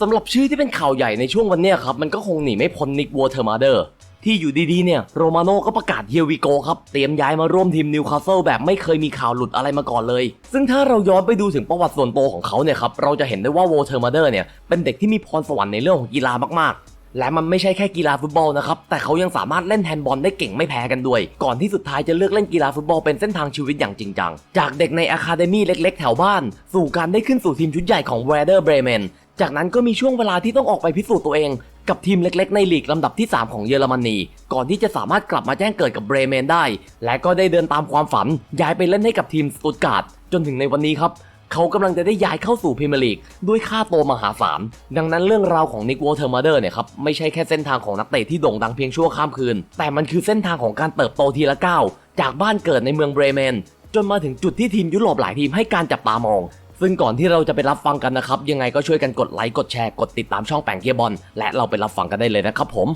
สำหรับชื่อที่เป็นข่าวใหญ่ในช่วงวันนี้ครับ มันก็คงหนีไม่พ้นนิกวอเทอร์มาเดอร์ที่อยู่ดีๆเนี่ยโรมาโน่ก็ประกาศเฮียวิโกครับ เตรียมย้ายมาร่วมทีมนิวคาสเซิลแบบไม่เคยมีข่าวหลุดอะไรมาก่อนเลย ซึ่งถ้าเราย้อนไปดูถึงประวัติส่วนตัวของเขาเนี่ยครับ เราจะเห็นได้ว่าวอเทอร์มาเดอร์เนี่ยเป็นเด็กที่มีพรสวรรค์ในเรื่องของกีฬามากๆและมันไม่ใช่แค่กีฬาฟุตบอลนะครับ แต่เขายังสามารถเล่นแฮนด์บอลได้เก่งไม่แพ้กันด้วย ก่อนที่สุดท้ายจะเลือกเล่นกีฬาฟุตบอลเป็นเส้นทางชีวิตอย่างจริงจัง จากเด็กในอะคาเดมี่เล็กๆ แถวบ้าน สู่การได้ขึ้นสู่ทีมชุดใหญ่ของ w e r d e r Bremen จากนั้นก็มีช่วงเวลาที่ต้องออกไปพิสูจน์ตัวเอง กับทีมเล็กๆ ในลีกลำดับที่ 3 ของเยอรมนี ก่อนที่จะสามารถกลับมาแจ้งเกิดกับเบรเมนได้ และก็ได้เดินตามความฝัน ย้ายไปเล่นให้กับทีมสตุตการ์ดจนถึงในวันนี้ครับเขากำลังจะได้ย้ายเข้าสู่พรีเมียร์ลีกด้วยค่าตัวมหาศาล ดังนั้นเรื่องราวของนิกวอเทอร์มาเดอร์เนี่ยครับไม่ใช่แค่เส้นทางของนักเตะที่โด่งดังเพียงชั่วข้ามคืน แต่มันคือเส้นทางของการเติบโตทีละก้าวจากบ้านเกิดในเมืองเบรเมน จนมาถึงจุดที่ทีมยุโรปหลายทีมให้การจับตามอง ซึ่งก่อนที่เราจะไปรับฟังกันนะครับ ยังไงก็ช่วยกันกดไลค์กดแชร์กดติดตามช่องแปงเกียร์บอลและเราไปรับฟังกันได้เลยนะครับผม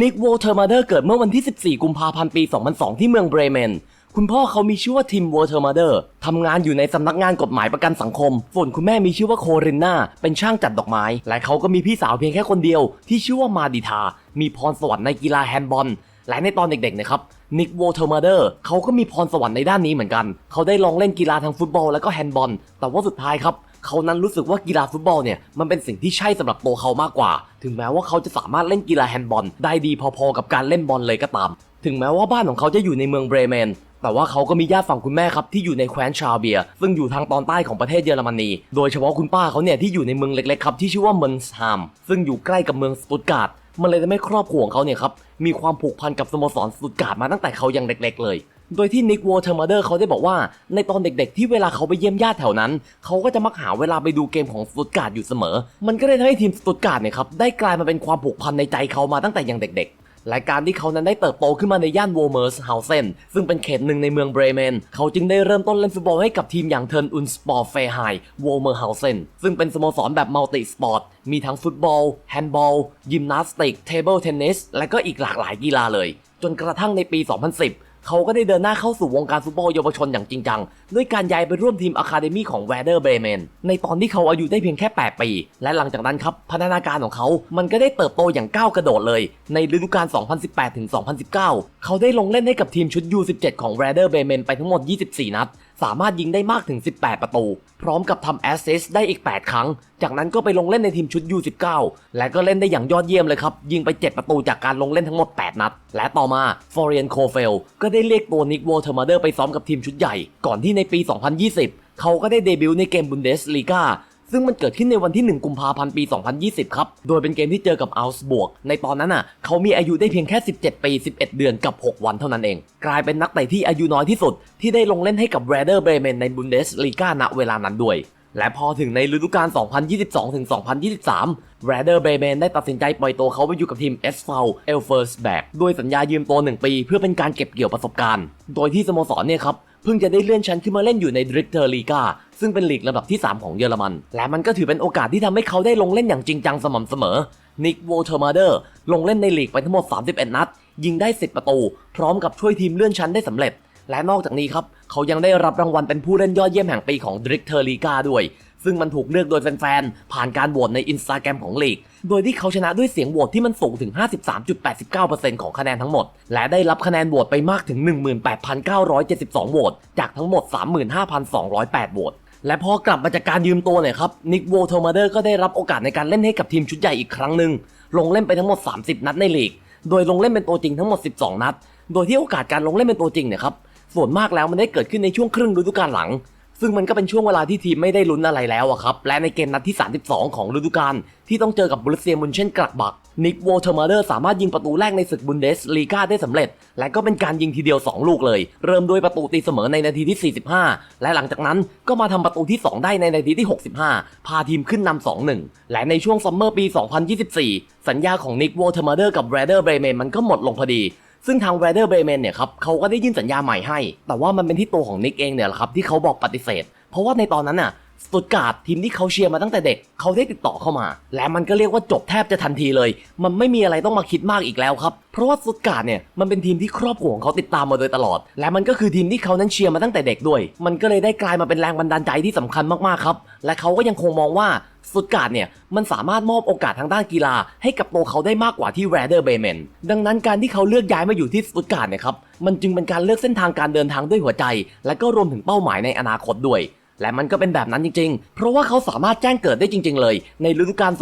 นิกโวเทอร์มาเดอร์เกิดเมื่อวันที่ 14 กุมภาพันธ์ปี 2002 ที่เมืองเบรเมน คุณพ่อเขามีชื่อว่าทิมโวเทอร์มาเดอร์ทำงานอยู่ในสำนักงานกฎหมายประกันสังคม ส่วนคุณแม่มีชื่อว่าโครินนาเป็นช่างจัดดอกไม้ และเขาก็มีพี่สาวเพียงแค่คนเดียวที่ชื่อว่ามาดิทา มีพรสวรรค์ในกีฬาแฮนด์บอล และในตอนเด็กๆนะครับนิกโวเทอร์มาเดอร์เขาก็มีพรสวรรค์ในด้านนี้เหมือนกัน เขาได้ลองเล่นกีฬาทั้งฟุตบอลและก็แฮนด์บอล แต่ว่าสุดท้ายครับ เขานั้นรู้สึกว่ากีฬาฟุตบอลเนี่ยมันเป็นสิ่งที่ใช่สำหรับตัวเขามากกว่า ถึงแม้ว่าเขาจะสามารถเล่นกีฬาแฮนด์บอลได้ดีพอๆกับการเล่นบอลเลยก็ตาม ถึงแม้ว่าบ้านของเขาจะอยู่ในเมืองเบรเมนแต่ว่าเขาก็มีญาติฝั่งคุณแม่ครับที่อยู่ในแคว้นชาเบียร์ซึ่งอยู่ทางตอนใต้ของประเทศเยอรมนี โดยเฉพาะคุณป้าเขาเนี่ยที่อยู่ในเมืองเล็กๆครับที่ชื่อว่าเมนส์ฮามซึ่งอยู่ใกล้กับเมืองสตุตการ์ด มันเลยทำให้ครอบครัวของเขาเนี่ยครับมีความผูกพันกับสโมสรสุดการ์ดมาตั้งแต่เขายังเล็กๆเลย โดยที่นิกวอลเทอร์มาเดอร์เขาได้บอกว่า ในตอนเด็กๆ ที่เวลาเขาไปเยี่ยมญาติแถวนั้น เขาก็จะมักหาเวลาไปดูเกมของสตุดการ์ดอยู่เสมอ มันก็เลยทำให้ทีมสตุดการ์ดเนี่ยครับได้กลายมาเป็นความผูกพันในใจเขามาตั้งแต่ยังเด็กๆ และการที่เขานั้นได้เติบโตขึ้นมาในย่านโวเมอร์สเฮาเซนซึ่งเป็นเขตหนึ่งในเมืองเบรเมน เขาจึงได้เริ่มต้นเล่นฟุตบอลให้กับทีมอย่างเทิร์นอุนสปอร์เฟไฮโวเมอร์เฮาเซนซึ่งเป็นสโมสรแบบมัลติสปอร์ตมีทั้งฟุตบอล แฮนด์บอล ยิมนาสติก เทเบิลเทนนิส และก็อีกหลากหลายกีฬาเลย จนกระทั่งในปี 2010 เขาก็ได้เดินหน้าเข้าสู่วงการฟุตบอลเยาวชนอย่างจริงจัง ด้วยการย้ายไปร่วมทีมอะคาเดมี่ของแวเดอร์เบรเมนในตอนที่เขาอายุได้เพียงแค่ 8 ปี และหลังจากนั้นครับพัฒนาการของเขา มันก็ได้เติบโตอย่างก้าวกระโดดเลย ในฤดูกาล 2018-2019 เขาได้ลงเล่นให้กับทีมชุด U17 ของแวเดอร์เบรเมนไปทั้งหมด 24 นัด สามารถยิงได้มากถึง 18 ประตู พร้อมกับทำแอสซิสต์ได้อีก 8 ครั้ง จากนั้นก็ไปลงเล่นในทีมชุด U19 และก็เล่นได้อย่างยอดเยี่ยมเลยครับ ยิงไป 7 ประตูจากการลงเล่นทั้งหมด 8 นัด และต่อมาฟอร์เรียนโคเฟลก็ได้เรียกตัวนิกวอเทอร์มาเดอร์ไปซ้อมกับทีมชุดใหญ่ ก่อนที่ในปี 2020 เขาก็ได้เดบิวต์ในเกมบุนเดสลีกา ซึ่งมันเกิดขึ้นในวันที่ 1 กุมภาพันธ์ปี 2020 ครับ โดยเป็นเกมที่เจอกับอัลส์บวก ในตอนนั้นน่ะ เขามีอายุได้เพียงแค่ 17 ปี 11 เดือนกับ 6 วันเท่านั้นเอง กลายเป็นนักเตะที่อายุน้อยที่สุด ที่ได้ลงเล่นให้กับแรเดอร์เบรเมนในบุนเดสลีกาณเวลานั้นด้วย และพอถึงในฤดูกาล 2022ถึง2023 r a d e r b r e m e n ได้ตัดสินใจปล่อยตัวเขาไปอยู่กับทีม SV e l f e r s b e r g ด้วยสัญญายืมตัว 1 ปี เพื่อเป็นการเก็บเกี่ยวประสบการณ์ โดยที่สโมสรเนี่ยครับ เพิ่งจะได้เลื่อนชั้นขึ้นมาเล่นอยู่ในดริกเตอร์ลีกาซึ่งเป็นลีกลำดับที่ 3 ของเยอรมัน และมันก็ถือเป็นโอกาสที่ทำให้เขาได้ลงเล่นอย่างจริงจังสม่ำเสมอนิกโวเทอร์มาเดอร์ลงเล่นในลีกไปทั้งหมด 31 นัด ยิงได้ 10 ประตู พร้อมกับช่วยทีมเลื่อนชั้นได้สำเร็จ และนอกจากนี้ครับ เขายังได้รับรางวัลเป็นผู้เล่นยอดเยี่ยมแห่งปีของดริกเทอร์ลีกาด้วย ซึ่งมันถูกเลือกโดยแฟนๆผ่านการโหวตในอินสตาแกรมของลีก โดยที่เขาชนะด้วยเสียงโหวตที่มันสูงถึง 53.89%ของคะแนนทั้งหมด และได้รับคะแนนโหวตไปมากถึง 18,972โหวตจากทั้งหมด 35,208โหวตและพอกลับมาจากการยืมตัวเนี่ยครับนิกโวโทมาเดอร์ก็ได้รับโอกาสในการเล่นให้กับทีมชุดใหญ่อีกครั้งหนึ่งลงเล่นไปทั้งหมด 30 นัดในลีก โดยลงเล่นเป็นตัวจริงทั้งหมด 12 นัด โดยที่โอกาสการลงเล่นเป็นตัวจริงเนี่ยครับส่วนมากแล้วมันได้เกิดขึ้นในช่วงครึ่งฤดูกาลหลัง ซึ่งมันก็เป็นช่วงเวลาที่ทีมไม่ได้ลุ้นอะไรแล้วอะครับ และในเกมนัดที่ 32 ของฤดูกาลที่ต้องเจอกับบรูเซียมุนเช่นกลักบัก นิกโวเทอร์มาเดอร์สามารถยิงประตูแรกในศึกบุนเดสลีกาได้สำเร็จ และก็เป็นการยิงทีเดียว 2 ลูกเลย เริ่มด้วยประตูตีเสมอในนาทีที่ 45 และหลังจากนั้นก็มาทำประตูที่ 2 ได้ในนาทีที่ 65 พาทีมขึ้นนำ2-1 และในช่วงซัมเมอร์ปี 2024 สัญญาของนิกโวเทอร์มาเดอร์กับแรเดอร์เบรเมนมันก็หมดลงพอดี ซึ่งทาง w e เดอร์เบรเมนเนี่ยครับเขาก็ได้ยื่นสัญญาใหม่ให้ แต่ว่ามันเป็นที่ตัวของนิกเองเนี่ยแหละครับที่เขาบอกปฏิเสธ เพราะว่าในตอนนั้นน่ะ สตุตการ์ดทีมที่เขาเชียร์มาตั้งแต่เด็กเขาได้ติดต่อเข้ามา และมันก็เรียกว่าจบแทบจะทันทีเลย มันไม่มีอะไรต้องมาคิดมากอีกแล้วครับ เพราะว่าสตุตการ์ดเนี่ยมันเป็นทีมที่ครอบครัวของเขาติดตามมาโดยตลอด และมันก็คือทีมที่เขานั้นเชียร์มาตั้งแต่เด็กด้วย มันก็เลยได้กลายมาเป็นแรงบันดาลใจที่สำคัญมากๆครับ และเขาก็ยังคงมองว่าสตุตการ์ดเนี่ยมันสามารถมอบโอกาสทางด้านกีฬา ให้กับตัวเขาได้มากกว่าที่แรเดอร์เบเมนดังนั้นการที่เขาเลือกย้ายมาอยู่ที่สตุตการ์ดเนี่ยครับมันจึงเป็นการเลือกเส้นทางการเดินทางด้วยหัวใจ และก็รวมถึงเป้าหมายในอนาคตด้วย และมันก็เป็นแบบนั้นจริงๆ เพราะว่าเขาสามารถแจ้งเกิดได้จริง ๆ เลย ในฤดูกาล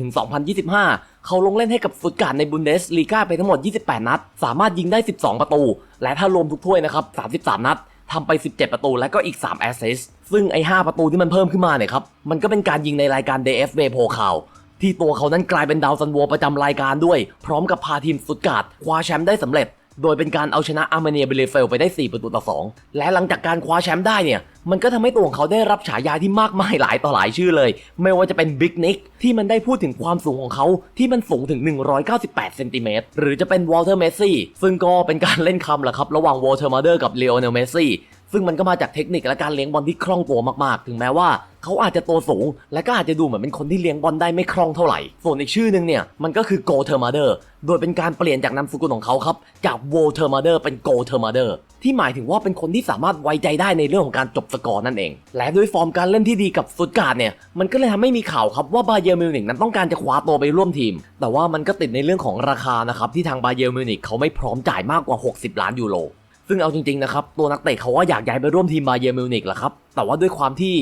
2024-2025 เขาลงเล่นให้กับฟุตการ์ในบุนเดสลีกาไปทั้งหมด 28 นัด สามารถยิงได้ 12 ประตู และถ้ารวมทุกถ้วยนะครับ 33 นัดทำไป 17 ประตูและก็อีก 3 แอสซิสต์ ซึ่งไอ้ 5 ประตูที่มันเพิ่มขึ้นมาเนี่ยครับ มันก็เป็นการยิงในรายการ DFB โพคาวที่ตัวเขานั้นกลายเป็นดาวซันโวประจำรายการด้วย พร้อมกับพาทีมสตุตการ์ดคว้าแชมป์ได้สำเร็จ โดยเป็นการเอาชนะอาร์เมเนียเบเลเฟลไปได้ 4 ประตูต่อ 2 และหลังจากการคว้าแชมป์ได้เนี่ย มันก็ทำให้ตัวของเขาได้รับฉายาที่มากมายหลายต่อหลายชื่อเลย ไม่ว่าจะเป็นบิ๊กนิกที่มันได้พูดถึงความสูงของเขาที่มันสูงถึง 198 เซนติเมตร หรือจะเป็นวอลเตอร์เมสซี่ซึ่งก็เป็นการเล่นคำแหละครับ ระหว่างวอลเตอร์มาเดอร์กับเลโอเนลเมสซี่ ซึ่งมันก็มาจากเทคนิคและการเลี้ยงบอลที่คล่องตัวมากๆ ถึงแม้ว่าเขาอาจจะตัวสูง และก็อาจจะดูเหมือนเป็นคนที่เลี้ยงบอลได้ไม่คล่องเท่าไหร่ ส่วนอีกชื่อหนึ่งเนี่ยมันก็คือโกเทอร์มาเดอร์โดยเป็นการเปลี่ยนจากนามสกุลของเขาครับจากโวเทอร์มาเดอร์เป็นโกเทอร์มาเดอร์ที่หมายถึงว่าเป็นคนที่สามารถไว้ใจได้ในเรื่องของการจบสกอร์นั่นเอง และด้วยฟอร์มการเล่นที่ดีกับสตุตการ์ดเนี่ยมันก็เลยทำให้มีข่าวครับว่าบาเยอร์มิวนิกนั้นต้องการจะคว้าตัวไปร่วมทีม แต่ว่ามันก็ติดในเรื่องของราคานะครับที่ทางบาเยอร์มิวนิกเขาไม่พร้อมจ่ายมากกว่า 60 ล้านยูโร ซึ่งเอาจริงๆนะครับตัวนักเตะเขาว่าอยากย้ายไปร่วมทีมบาเยอร์มิวนิกแหละครับ แต่ว่าด้วยความที่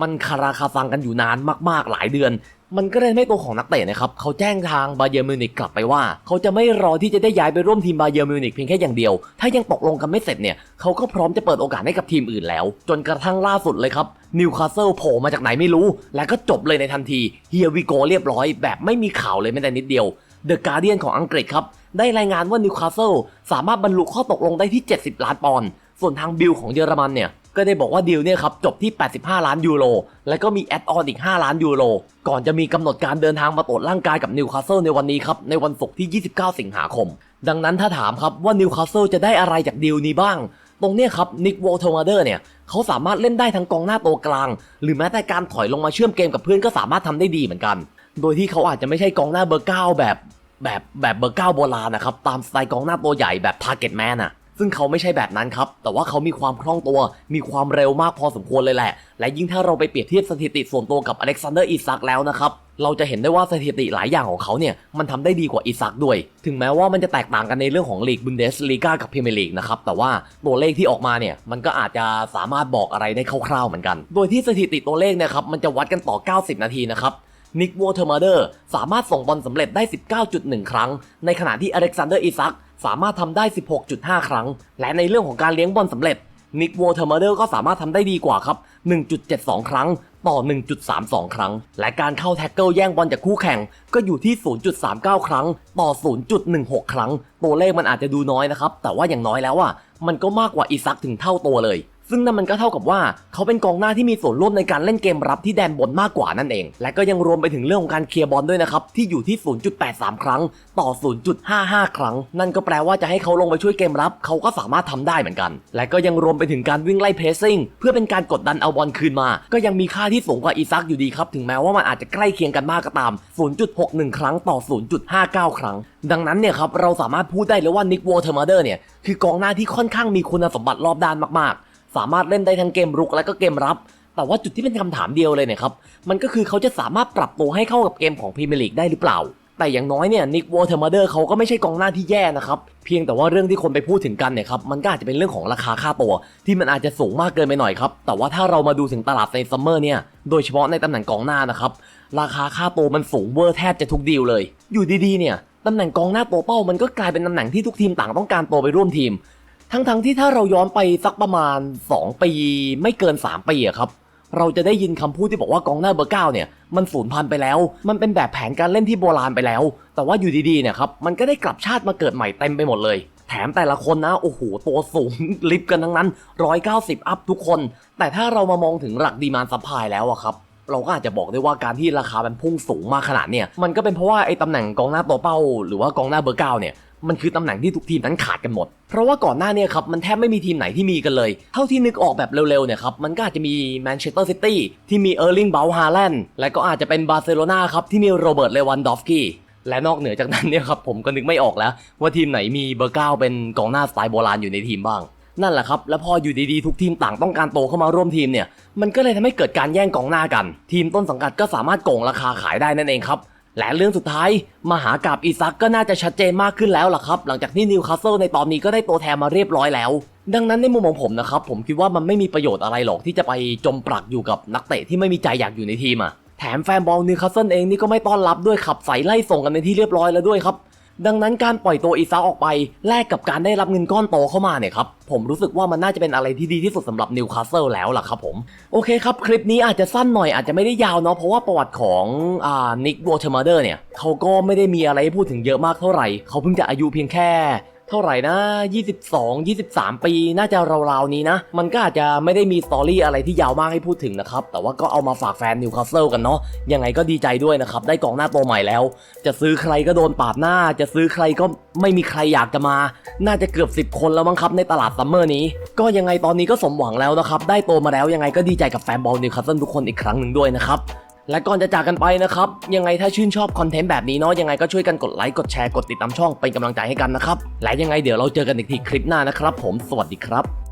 มันคาราคาซังกันอยู่นานมากๆหลายเดือน มันก็เลยทำให้ตัวของนักเตะนะครับเขาแจ้งทางบาเยอร์มิวนิกกลับไปว่า เขาจะไม่รอที่จะได้ย้ายไปร่วมทีมบาเยอร์มิวนิกเพียงแค่อย่างเดียว ถ้ายังตกลงกันไม่เสร็จเนี่ยเขาก็พร้อมจะเปิดโอกาสให้กับทีมอื่นแล้ว จนกระทั่งล่าสุดเลยครับนิวคาสเซิลโผล่มาจากไหนไม่รู้ และก็จบเลยในทันทีเฮียวิโกเรียบร้อย แบบไม่มีข่าวเลยแม้แต่นิดเดียว เดอะการเดียนของอังกฤษครับ ได้รายงานว่านิวคาสเซิลสามารถบรรลุข้อตกลงได้ที่ 70 ล้านปอนด์ส่วนทางบิลของเยอรมันเนี่ย ก็ได้บอกว่าดีลเนี่ยครับจบที่ 85 ล้านยูโร และก็มีแอดออนอีก 5 ล้านยูโร ก่อนจะมีกำหนดการเดินทางมาตรวจร่างกายกับนิวคาสเซิลในวันนี้ครับ ในวันศุกร์ที่ 29 สิงหาคม ดังนั้นถ้าถามครับว่านิวคาสเซิลจะได้อะไรจากดีลนี้บ้างตรงเนี้ยครับนิกวอลเทอร์มาเดอร์เนี่ยเขาสามารถเล่นได้ทั้งกองหน้าตัวกลาง หรือแม้แต่การถอยลงมาเชื่อมเกมกับเพื่อนก็สามารถทำได้ดีเหมือนกัน โดยที่เขาอาจจะไม่ใช่กองหน้าเบอร์เก้าแบบ แบบแบบเบอร์เก้าโบราณนะครับ ตามสไตล์กองหน้าตัวใหญ่แบบทาร์เก็ตแมนอะซึ่งเขาไม่ใช่แบบนั้นครับ แต่ว่าเขามีความคล่องตัว มีความเร็วมากพอสมควรเลยแหละ และยิ่งถ้าเราไปเปรียบเทียบสถิติส่วนตัวกับอเล็กซานเดอร์อิซักแล้วนะครับ เราจะเห็นได้ว่าสถิติหลายอย่างของเขาเนี่ยมันทำได้ดีกว่าอิซักด้วย ถึงแม้ว่ามันจะแตกต่างกันในเรื่องของลีกบุนเดสลีกากับพรีเมียร์ลีกนะครับ แต่ว่าตัวเลขที่ออกมาเนี่ยมันก็อาจจะสามารถบอกอะไรได้คร่าวๆเหมือนกัน โดยที่สถิติตัวเลขนะครับมันจะวัดกันต่อ 90 นาทีนะครับ นิกวอเทอร์มาเดอร์สามารถส่งบอลสำเร็จได้ 19.1 ครั้ง ในขณะที่อเล็กซานเดอร์อิซักสามารถทำได้ 16.5 ครั้ง และในเรื่องของการเลี้ยงบอลสำเร็จนิกวอเทอร์มาเดอร์ก็สามารถทำได้ดีกว่าครับ 1.72 ครั้งต่อ 1.32 ครั้ง และการเข้าแท็กเกิลแย่งบอลจากคู่แข่ง ก็อยู่ที่ 0.39 ครั้ง ต่อ 0.16 ครั้ง ตัวเลขมันอาจจะดูน้อยนะครับ แต่ว่าอย่างน้อยแล้วอะ มันก็มากกว่าอิซักถึงเท่าตัวเลย ซึ่งนั่นมันก็เท่ากับว่าเขาเป็นกองหน้าที่มีส่วนร่วมในการเล่นเกมรับที่แดนบนมากกว่านั่นเอง และก็ยังรวมไปถึงเรื่องของการเคลียร์บอลด้วยนะครับ ที่อยู่ที่ 0.83 ครั้ง ต่อ 0.55 ครั้ง นั่นก็แปลว่าจะให้เขาลงไปช่วยเกมรับ เขาก็สามารถทำได้เหมือนกัน และก็ยังรวมไปถึงการวิ่งไล่เพรสซิ่งเพื่อเป็นการกดดันเอาบอลคืนมา ก็ยังมีค่าที่สูงกว่าอีซักอยู่ดีครับ ถึงแม้ว่ามันอาจจะใกล้เคียงกันมากก็ตาม 0.61 ครั้งต่อ 0.59 ครั้ง ดังนั้นเนี่ยครับเราสามารถพูดได้เลยว่านิกวอเทอร์มาเดอร์เนี่ยคือกองหน้าที่ค่อนข้างมีคุณสมบัติรอบด้านมากๆ สามารถเล่นได้ทั้งเกมรุกและก็เกมรับ แต่ว่าจุดที่เป็นคำถามเดียวเลยเนี่ยครับ มันก็คือเขาจะสามารถปรับตัวให้เข้ากับเกมของพรีเมียร์ลีกได้หรือเปล่า แต่อย่างน้อยเนี่ยนิกวอเทอร์มาเดอร์เขาก็ไม่ใช่กองหน้าที่แย่นะครับ เพียงแต่ว่าเรื่องที่คนไปพูดถึงกันเนี่ยครับ มันก็อาจจะเป็นเรื่องของราคาค่าตัว ที่มันอาจจะสูงมากเกินไปหน่อยครับ แต่ว่าถ้าเรามาดูถึงตลาดในซัมเมอร์เนี่ย โดยเฉพาะในตำแหน่งกองหน้านะครับ ราคาค่าตัวมันสูงเวอร์แทบจะทุกดีลเลย อยู่ดีๆเนี่ยตำแหน่งกองหน้าตัวเป้ามันก็กลายเป็นตำแหน่งที่ทุกทีมต่างต้องการตัวไปร่วมทีม ทั้งๆที่ถ้าเราย้อนไปสักประมาณ 2 ปี ไม่เกิน 3 ปีอะครับ เราจะได้ยินคำพูดที่บอกว่ากองหน้าเบอร์เก้าเนี่ย มันสูญพันธุ์ไปแล้ว มันเป็นแบบแผนการเล่นที่โบราณไปแล้ว แต่ว่าอยู่ดีๆเนี่ยครับมันก็ได้กลับชาติมาเกิดใหม่เต็มไปหมดเลย แถมแต่ละคนนะโอ้โหตัวสูง ลิฟต์กันทั้งนั้น 190 อัพทุกคน แต่ถ้าเรามามองถึงหลักดีมานซัพพลายแล้วอะครับเราก็อาจจะบอกได้ว่าการที่ราคามันพุ่งสูงมากขนาดเนี่ยมันก็เป็นเพราะว่าไอ้ตำแหน่งกองหน้าตัวเป้า หรือว่ากองหน้าเบอร์เก้าเนี่ย มันคือตำแหน่งที่ทุกทีมนั้นขาดกันหมด เพราะว่าก่อนหน้าเนี้ครับมันแทบไม่มีทีมไหนที่มีกันเลย เท่าที่นึกออกแบบเร็วๆเนี่ยครับมันก็อาจจะมีแมนเชสเตอร์ซิตี้ที่มีเออร์ลิงเบลฮาแลนด์และก็อาจจะเป็นบาร์เซโลนาครับที่มีโรเบิร์ตเลวันดอฟสกี้และนอกเหนือจากนั้นเนี่ยครับผมก็นึกไม่ออกแล้ว ว่าทีมไหนมีเบอร์เก้าเป็นกองหน้าสไตล์โบราณอยู่ในทีมบ้าง นั่นแหละครับ แล้วพออยู่ดีๆ ทุกทีมต่างต้องการโตเข้ามาร่วมทีมเนี่ย มันก็เลยทำให้เกิดการแย่งกองหน้ากัน ทีมต้นสังกัดก็สามารถโกงราคาขายได้นั่นเองครับ และเรื่องสุดท้าย มหากาบอีซักก็น่าจะชัดเจนมากขึ้นแล้วล่ะครับ หลังจากที่นิวคาสเซิลในตอนนี้ก็ได้ตัวแทนมาเรียบร้อยแล้ว ดังนั้นในมุมของผมนะครับ ผมคิดว่ามันไม่มีประโยชน์อะไรหรอกที่จะไปจมปลักอยู่กับนักเตะที่ไม่มีใจอยากอยู่ในทีมอะแถมแฟนบอลนิวคาสเซิลเองนี่ก็ไม่ต้อนรับด้วยขับใส่ไล่ส่งกันในที่เรียบร้อยแล้วด้วยครับ ดังนั้นการปล่อยตัวอีซักออกไปแลกกับการได้รับเงินก้อนโตเข้ามาเนี่ยครับผมรู้สึกว่ามันน่าจะเป็นอะไรที่ดีที่สุดสำหรับนิวคาสเซิลแล้วล่ะครับผม โอเคครับ คลิปนี้อาจจะสั้นหน่อยอาจจะไม่ได้ยาวเนาะเพราะว่าประวัติของอ่านิกวอเทอร์มาเดอร์เนี่ยเขาก็ไม่ได้มีอะไรพูดถึงเยอะมากเท่าไหร่ เขาเพิ่งจะอายุเพียงแค่ เท่าไหร่นะ 22 23 ปี น่าจะราวๆนี้นะ มันก็อาจจะไม่ได้มีสตอรี่อะไรที่ยาวมากให้พูดถึงนะครับ แต่ว่าก็เอามาฝากแฟนนิวคาสเซิลกันเนาะ ยังไงก็ดีใจด้วยนะครับ ได้กองหน้าตัวใหม่แล้ว จะซื้อใครก็โดนปาดหน้า จะซื้อใครก็ไม่มีใครอยากจะมา น่าจะเกือบ 10 คนแล้วมั้งครับในตลาดซัมเมอร์นี้ ก็ยังไงตอนนี้ก็สมหวังแล้วนะครับ ได้โตมาแล้วยังไงก็ดีใจกับแฟนบอลนิวคาสเซิลทุกคนอีกครั้งหนึ่งด้วยนะครับ และก่อนจะจากกันไปนะครับ ยังไงถ้าชื่นชอบคอนเทนต์แบบนี้เนาะยังไงก็ช่วยกันกดไลค์กดแชร์กดติดตามช่องเป็นกำลังใจให้กันนะครับและยังไงเดี๋ยวเราเจอกันอีกทีคลิปหน้านะครับ ผมสวัสดีครับ